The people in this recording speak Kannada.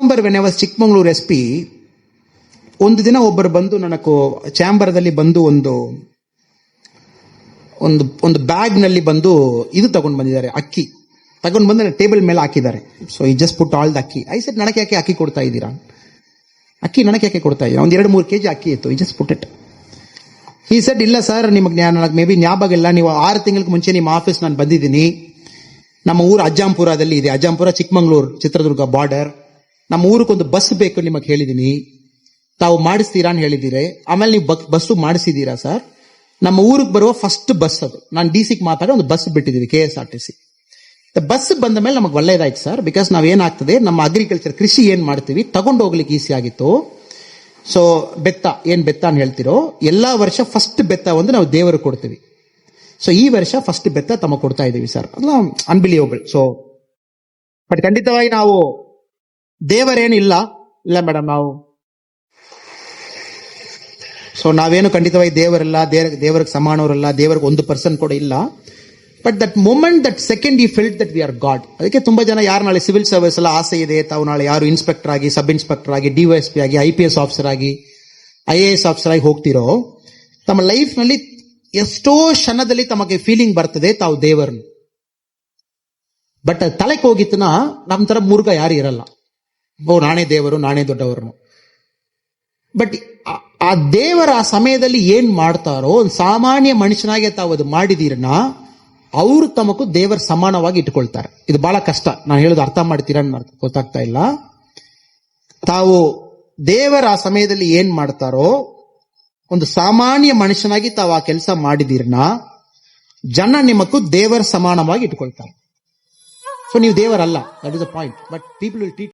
November when was Chikmagalur S P ಒಂದು ದಿನ ಒಬ್ಬರು ಬಂದು ನನಗೂ ಚಾಂಬರ್ದಲ್ಲಿ ಬಂದು ಒಂದು ಒಂದು ಒಂದು ಬ್ಯಾಗ್ನಲ್ಲಿ ಬಂದು ಇದು ತಗೊಂಡು ಬಂದಿದ್ದಾರೆ, ಅಕ್ಕಿ. ತಗೊಂಡು ಬಂದು ಟೇಬಲ್ ಮೇಲೆ ಹಾಕಿದ್ದಾರೆ. So I just put all the akki. I said ನನಗೆ ಯಾಕೆ ಅಕ್ಕಿ ಕೊಡ್ತಾ ಇದ್ದೀರಾ? ಅಕ್ಕಿ ನನಗೆ ಯಾಕೆ ಕೊಡ್ತಾ ಇದ್ದೀರಾ? ಒಂದು ಎರಡು ಮೂರು ಕೆಜಿ ಅಕ್ಕಿ ಇತ್ತು. I just put it I said ಇಲ್ಲ ಸರ್ ನಿಮಗೆ ನನಗೆ ಮೇ ಬಿ ಜ್ಞಾಪಕ ಇಲ್ಲ. ನೀವು ಆರು ತಿಂಗಳಿಗೆ ಮುಂಚೆ ನಿಮ್ಮ ಆಫೀಸ್ ನಾನು ಬಂದಿದ್ದೀನಿ. ನಮ್ಮ ಊರು ಅಜ್ಜಾಂಪುರದಲ್ಲಿ ಇದೆ. ಅಜ್ಜಾಂಪುರ, ಚಿಕ್ಕಮಂಗ್ಳೂರು, ಚಿತ್ರದುರ್ಗ ಬಾರ್ಡರ್ ನಮ್ಮ ಊರಿಗೊಂದು ಬಸ್ ಬೇಕು ನಿಮಗೆ ಹೇಳಿದ್ದೀನಿ ತಾವು ಮಾಡಿಸ್ತೀರಾ ಅಂತ ಹೇಳಿದ್ದೀರಿ ಆಮೇಲೆ ನೀವು ಬಸ್ಸು ಮಾಡಿಸಿದ್ದೀರಾ ಸರ್? ನಮ್ಮ ಊರಿಗೆ ಬರುವ ಫಸ್ಟ್ ಬಸ್ ಅದು. ನಾನು ಡಿ ಸಿಗೆ ಮಾತಾಡಿ ಒಂದು bus ಬಿಟ್ಟಿದ್ದೀವಿ K S R T C bus ಬಂದ ಮೇಲೆ ನಮಗೆ ಒಳ್ಳೇದಾಯ್ತು ಸರ್. ಬಿಕಾಸ್ ನಾವ್ ಏನಾಗ್ತದೆ, ನಮ್ಮ ಅಗ್ರಿಕಲ್ಚರ್ ಕೃಷಿ ಏನ್ ಮಾಡ್ತೀವಿ, ತಗೊಂಡು ಹೋಗ್ಲಿಕ್ಕೆ ಈಸಿ ಆಗಿತ್ತು. ಸೊ ಬೆತ್ತ, ಏನ್ ಬೆತ್ತ ಅಂತ ಹೇಳ್ತಿರೋ, ಎಲ್ಲಾ ವರ್ಷ ಫಸ್ಟ್ ಬೆತ್ತ ಒಂದು ನಾವು ದೇವರು ಕೊಡ್ತೀವಿ. ಸೊ ಈ ವರ್ಷ ಫಸ್ಟ್ ಬೆತ್ತ ತಮ್ಮ ಕೊಡ್ತಾ ಇದ್ದೀವಿ ಸರ್. ಅಲ್ಲ ಅನ್ಬಿಲಿಯಬಲ್ ಸೊ ಬಟ್ ಖಂಡಿತವಾಗಿ ನಾವು ದೇವರೇನಿಲ್ಲ? ಇಲ್ಲ ಮೇಡಮ್, ನಾವು. ಸೊ ನಾವೇನು ಖಂಡಿತವಾಗಿ ದೇವರಲ್ಲ ದೇವ ದೇವರಿಗೆ ಸಮಾನವರಲ್ಲ, ದೇವರಿಗೆ ಒಂದು ಪರ್ಸನ್ ಕೂಡ ಇಲ್ಲ. But that moment that second you felt that we are god ಅದಕ್ಕೆ ತುಂಬಾ ಜನ ಯಾರು ನಾಳೆ ಸಿವಿಲ್ ಸರ್ವಿಸ್ ಎಲ್ಲ ಆಸೆ ಇದೆ, ತಾವು ನಾಳೆ ಯಾರು ಇನ್ಸ್ಪೆಕ್ಟರ್ ಆಗಿ ಸಬ್ ಇನ್ಸ್ಪೆಕ್ಟರ್ ಆಗಿ ಡಿವೈಎಸ್ ಪಿ ಆಗಿ ಐ ಪಿ ಎಸ್ ಆಫೀಸರ್ ಆಗಿ ಐ ಎ ಎಸ್ ಆಫೀಸರ್ ಆಗಿ ಹೋಗ್ತಿರೋ, ತಮ್ಮ ಲೈಫ್ನಲ್ಲಿ ಎಷ್ಟೋ ಕ್ಷಣದಲ್ಲಿ ತಮಗೆ ಫೀಲಿಂಗ್ ಬರ್ತದೆ ತಾವು ದೇವರನ್ನು. ಬಟ್ ತಲೆಗೆ ಹೋಗಿತ್ತನ ನಮ್ಮ ತರ ಮೂರ್ಖ ಯಾರು ಇರಲ್ಲ. ಓ, ನಾನೇ ದೇವರು, ನಾನೇ ದೊಡ್ಡವರು ಬಟ್ ಆ- ದೇವರ ಆ ಸಮಯದಲ್ಲಿ ಏನ್ ಮಾಡ್ತಾರೋ, ಒಂದು ಸಾಮಾನ್ಯ ಮನುಷ್ಯನಾಗೆ ತಾವು ಅದು ಮಾಡಿದೀರನ್ನ, ಅವರು ತಮಗೂ ದೇವರ ಸಮಾನವಾಗಿ ಇಟ್ಕೊಳ್ತಾರೆ ಇದು ಬಹಳ ಕಷ್ಟ. ನಾನು ಹೇಳೋದು ಅರ್ಥ ಮಾಡ್ತೀರಾ ಗೊತ್ತಾಗ್ತಾ ಇಲ್ಲ. ತಾವು ದೇವರ ಆ ಸಮಯದಲ್ಲಿ ಏನ್ ಮಾಡ್ತಾರೋ, ಒಂದು ಸಾಮಾನ್ಯ ಮನುಷ್ಯನಾಗಿ ತಾವು ಆ ಕೆಲಸ ಮಾಡಿದೀರನ್ನ, ಜನ ನಿಮಗೂ ದೇವರ ಸಮಾನವಾಗಿ ಇಟ್ಕೊಳ್ತಾರೆ ಸೊ ನೀವು ದೇವರಲ್ಲ. That is a point but people will